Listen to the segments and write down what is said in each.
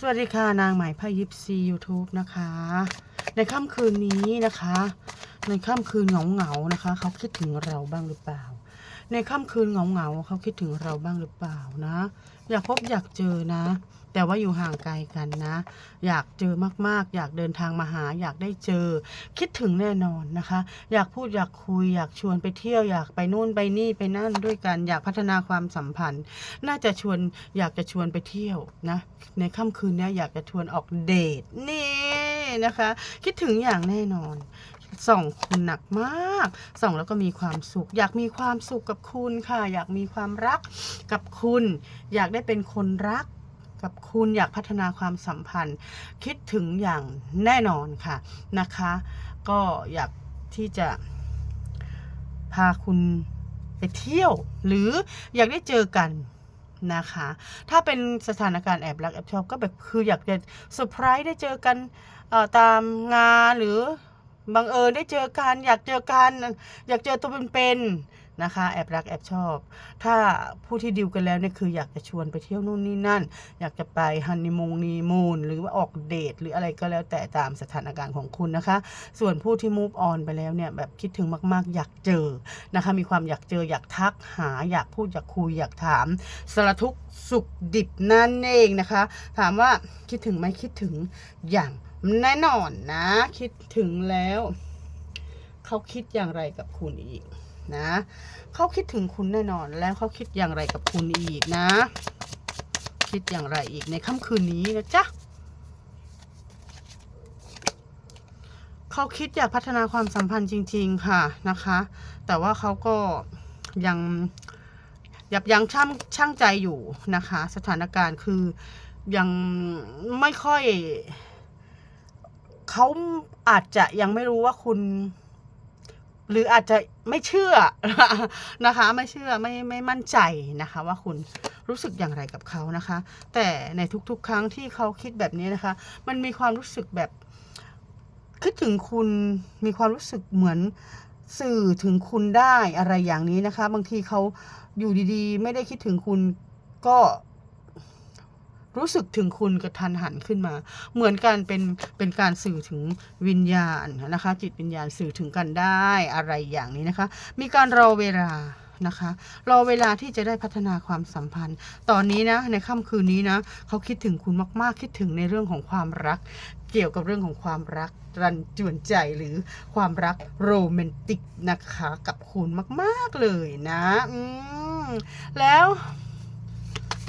สวัสดีค่ะ นางหมพายิปซียูทูบนะคะ ในค่ำคืนนี้นะคะ ในค่ำคืนเหงาเหงานะคะ เขาคิดถึงเราบ้างหรือเปล่า ในค่ำคืนเหงาเหงาเขาคิดถึงเราบ้างหรือเปล่านะ อยากพบอยากเจอนะแต่ว่าอยู่ห่างไกลกันนะ อยากเจอมากๆ อยากเดินทางมาหา อยากได้เจอ คิดถึงแน่นอนนะคะ อยากพูดอยากคุย อยากชวนไปเที่ยวอยากไปนู่นไปนี่ไปนั่นด้วยกัน อยากพัฒนาความสัมพันธ์ น่าจะชวนอยากจะชวนไปเที่ยวนะ ในค่ำคืนนี้อยากจะชวนออกเดทนี่นะคะ คิดถึงอย่างแน่นอนส่องคุณหนักมาก ส่องแล้วก็มีความสุข อยากมีความสุขกับคุณค่ะ อยากมีความรักกับคุณ อยากได้เป็นคนรัก กับคุณอยากพัฒนาความสัมพันธ์ คิดถึงอย่างแน่นอนค่ะนะคะ ก็อยากที่จะพาคุณไปเที่ยว หรืออยากได้เจอกันนะคะ ถ้าเป็นสถานการณ์แอบรักแอบชอบก็แบบคืออยากจะเซอร์ไพรส์ได้เจอกันตามงานหรือบังเอิญได้เจอกัน อยากเจอกัน อยากเจอตัวเป็นๆ นะคะแอบรักแอบชอบ ถ้าผู้ที่ดิวกันแล้วเนี่ยคืออยากจะชวนไปเที่ยวนู่นนี่นั่น อยากจะไปฮันนีมูนนีมูนหรือว่าออกเดทหรืออะไรก็แล้วแต่ตามสถานการณ์ของคุณนะคะ ส่วนผู้ที่ move on ไปแล้วเนี่ยแบบคิดถึงมาก ๆ อยากเจอนะคะ มีความอยากเจออยากทักหาอยากพูดอยากคุยอยากถามสารทุกสุขดิบนั่นเองนะคะ ถามว่าคิดถึงไหมคิดถึงอย่างแน่นอนนะ คิดถึงแล้ว เขาคิดอย่างไรกับคุณอีก นะเขาคิดถึงคุณแน่นอนแล้วเขาคิดอย่างไรกับคุณอีกนะ คิดอย่างไรอีกในค่ำคืนนี้นะจ๊ะเขาคิดอยากพัฒนาความสัมพันธ์จริง ๆ ค่ะนะคะ แต่ว่าเขาก็ยังยับยั้งชั่งชั่งใจอยู่นะคะ สถานการณ์คือยังไม่ค่อยเขาอาจจะยังไม่รู้ว่าคุณ หรืออาจจะไม่เชื่อนะคะ ไม่เชื่อไม่ไม่มั่นใจนะคะว่าคุณรู้สึกอย่างไรกับเขานะคะ แต่ในทุกๆ ครั้งที่เขาคิดแบบนี้นะคะ มันมีความรู้สึกแบบคิดถึงคุณมีความรู้สึกเหมือนสื่อถึงคุณได้อะไรอย่างนี้นะคะ บางทีเขาอยู่ดีๆ ไม่ได้คิดถึงคุณก็ รู้สึกถึงคุณกระทันหันขึ้นมา เหมือนกันเป็นเป็นการสื่อถึงวิญญาณนะคะ จิตวิญญาณสื่อถึงกันได้อะไรอย่างนี้นะคะ มีการรอเวลานะคะรอเวลาที่จะได้พัฒนาความสัมพันธ์ ตอนนี้นะในค่ำคืนนี้นะเขาคิดถึงคุณมาก ๆ คิดถึงในเรื่องของความรัก เกี่ยวกับเรื่องของความรักรันจวนใจหรือความรักโรแมนติกนะคะกับคุณมาก ๆ เลยนะอืแล้ว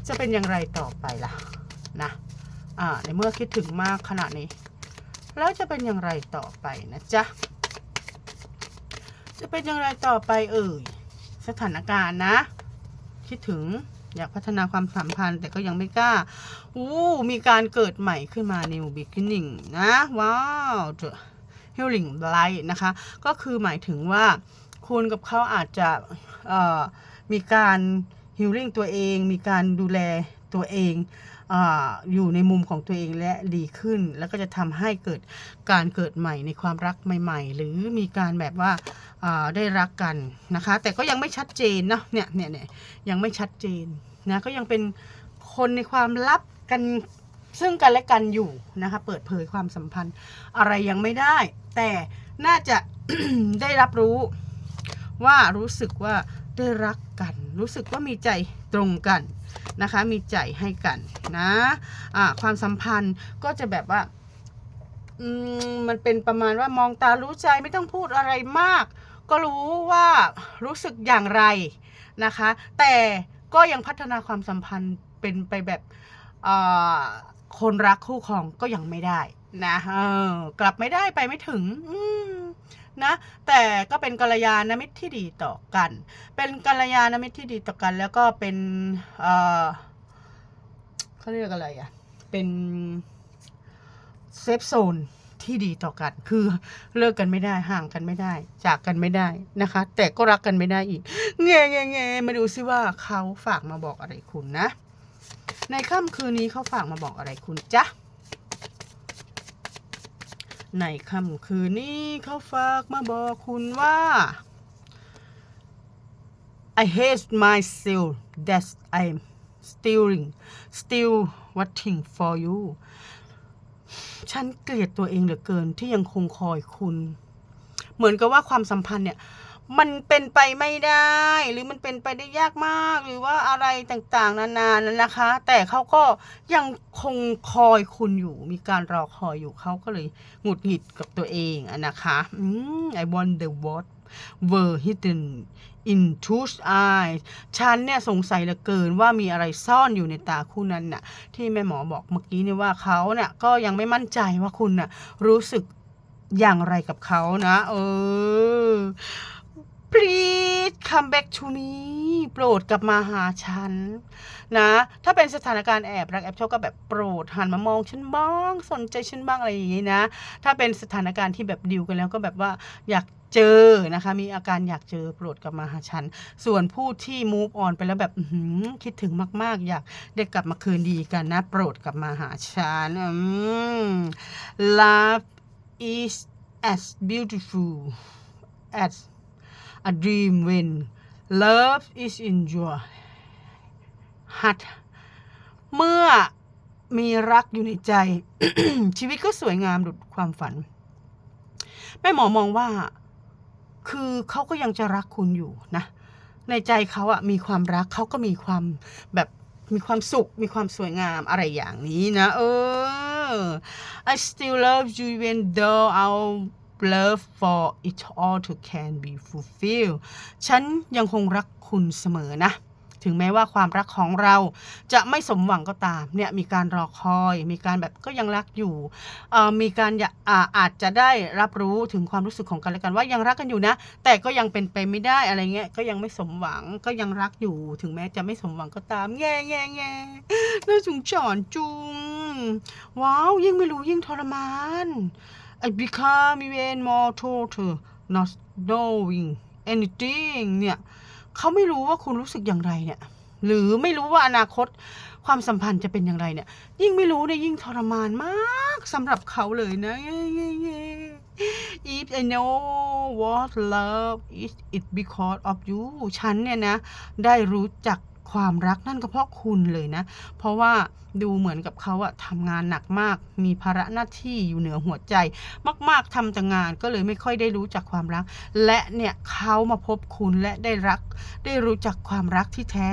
จะเป็นอย่างไรต่อไปล่ะนะอ่าในเมื่อคิดถึงมากขนาดนี้ แล้วจะเป็นอย่างไรต่อไปนะจ๊ะจะเป็นอย่างไรต่อไปเอ่ยสถานการณ์นะ คิดถึงอยากพัฒนาความสัมพันธ์แต่ก็ยังไม่กล้าอู้มีการเกิดใหม่ขึ้นมา new beginning นะ ว้าว The healing light นะคะ ก็คือหมายถึงว่าคุณกับเขาอาจจะมีการ healing ตัวเองมีการดูแลตัวเองออยู่ในมุมของตัวเองและดีขึ้น แล้วก็จะทำให้เกิดการเกิดใหม่ในความรักใหม่ ๆ หรือมีการแบบว่าอ่าได้รักกันนะคะ แต่ก็ยังไม่ชัดเจนนะเนี่ยเนี่ยเนี่ยยังไม่ชัดเจนนะก็ยังเป็นคนในความลับกันซึ่งกันและกันอยู่นะคะเปิดเผยความสัมพันธ์อะไรยังไม่ได้ แต่น่าจะได้รับรู้ว่ารู้สึกว่า ได้รักกัน รู้สึกว่ามีใจตรงกันนะคะ มีใจให้กันนะอ่าความสัมพันธ์ก็จะแบบว่ามันเป็นประมาณว่ามองตารู้ใจไม่ต้องพูดอะไรมาก ก็รู้ว่ารู้สึกอย่างไรนะคะ แต่ก็ยังพัฒนาความสัมพันธ์เป็นไปแบบคนรักคู่ครองก็ยังไม่ได้นะกลับไม่ได้ไปไม่ถึง นะ แต่ก็เป็นกัลยาณมิตรที่ดีต่อกัน เป็นกัลยาณมิตรที่ดีต่อกัน แล้วก็เป็นเออเขาเรียกอะไรอะ เป็นเซฟโซนที่ดีต่อกัน คือเลิกกันไม่ได้ห่างกันไม่ได้ จากกันไม่ได้นะคะ แต่ก็รักกันไม่ได้อีกเงเงเงมาดูซิว่าเขาฝากมาบอกอะไรคุณนะ ในค่ำคืนนี้เขาฝากมาบอกอะไรคุณจ๊ะ ในค่ำคืนนี้เขาฝากมาบอกคุณว่า I hate myself that I'm stealing still waiting for you ฉันเกลียดตัวเองเหลือเกินที่ยังคงคอยคุณ เหมือนกับว่าความสัมพันธ์เนี่ย มันเป็นไปไม่ได้ หรือมันเป็นไปได้ยากมาก หรือว่าอะไรต่างๆ นานานั่นนะคะ แต่เขาก็ยังคงคอยคุณอยู่ มีการรอคอยอยู่เขาก็เลยหงุดหงิดกับตัวเองอะนะคะอืม I wonder what were hidden in Tu's eyes ฉันเนี่ยสงสัยเหลือเกินว่ามีอะไรซ่อนอยู่ในตาคู่นั้นน่ะ ที่แม่หมอบอกเมื่อกี้เนี่ยว่าเขาเนี่ยก็ยังไม่มั่นใจว่าคุณน่ะรู้สึกอย่างไรกับเขานะ เออ please come back to me โปรดกลับมาหาฉัน นะ ถ้าเป็นสถานการณ์แอบรักแอบชอบก็แบบโปรดหันมามองฉันบ้าง สนใจฉันบ้างอะไรอย่างนี้นะ ถ้าเป็นสถานการณ์ที่แบบดิวกันแล้วก็แบบว่าอยากเจอนะคะ มีอาการอยากเจอโปรดกลับมาหาฉัน ส่วนผู้ที่ move on ไปแล้วแบบคิดถึงมาก ๆ อยากได้กลับมาคืนดีกันนะ โปรดกลับมาหาฉันอืม love is as beautiful as a dream when love is in your heart เมื่อมีรักอยู่ในใจ ชีวิตก็สวยงามดุจความฝัน แม่หมอมองว่า คือเขาก็ยังจะรักคุณอยู่นะ ในใจเขาอะมีความรักเขาก็มีความแบบมีความสุข มีความสวยงามอะไรอย่างนี้นะ เออ I still love you even though our love for each other can be fulfilled ฉันยังคงรักคุณเสมอนะถึงแม้ว่าความรักของเราจะไม่สมหวังก็ตามเนี่ยมีการรอคอย มีการแบบก็ยังรักอยู่มีการอากอ่าอาจจะได้รับรู้ถึงความรู้สึกของกันและกันว่ายังรักกันอยู่นะ แต่ก็ยังเป็นไปไม่ได้อะไรเงี้ยก็ยังไม่สมหวังก็ยังรักอยู่ ถึงแม้จะไม่สมหวังก็ตามแง่แง่แง่น่าสงสารจุงว้าวยิ่งไม่รู้ยิ่งทรมาน I become even more total not knowing anything เนี่ยเขาไม่รู้ว่าคุณรู้สึกอย่างไรเนี่ย หรือไม่รู้ว่าอนาคตความสัมพันธ์จะเป็นอย่างไรเนี่ย ยิ่งไม่รู้เนี่ยยิ่งทรมานมากสำหรับเขาเลยนะ If I know what love is it because of you ฉันเนี่ยนะ ได้รู้จัก ความรักนั่นก็เพราะคุณเลยนะ เพราะว่าดูเหมือนกับเขาอะทำงานหนักมาก มีภาระหน้าที่อยู่เหนือหัวใจ มากๆทำแต่งานก็เลยไม่ค่อยได้รู้จักความรัก และเนี่ยเขามาพบคุณและได้รัก ได้รู้จักความรักที่แท้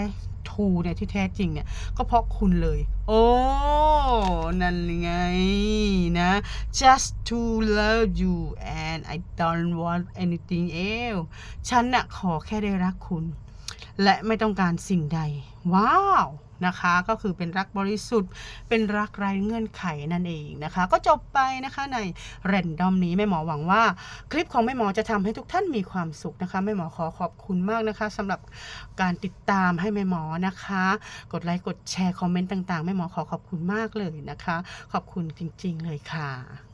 ทูเนี่ยที่แท้จริงเนี่ยก็เพราะคุณเลย โอ้ นั่นไงนะ just to love you and I don't want anything else ฉันน่ะขอแค่ได้รักคุณ และไม่ต้องการสิ่งใด ว้าวนะคะก็คือเป็นรักบริสุทธิ์ เป็นรักไร้เงื่อนไขนั่นเองนะคะ ก็จบไปนะคะในแรนดอมนี้แม่หมอหวังว่า คลิปของแม่หมอจะทำให้ทุกท่านมีความสุขนะคะแม่หมอขอขอบคุณมากนะคะสำหรับการติดตามให้แม่หมอนะคะ กดไลค์กดแชร์คอมเมนต์ต่างๆแม่หมอขอขอบคุณมากเลยนะคะ ขอบคุณจริง ๆ เลยค่ะ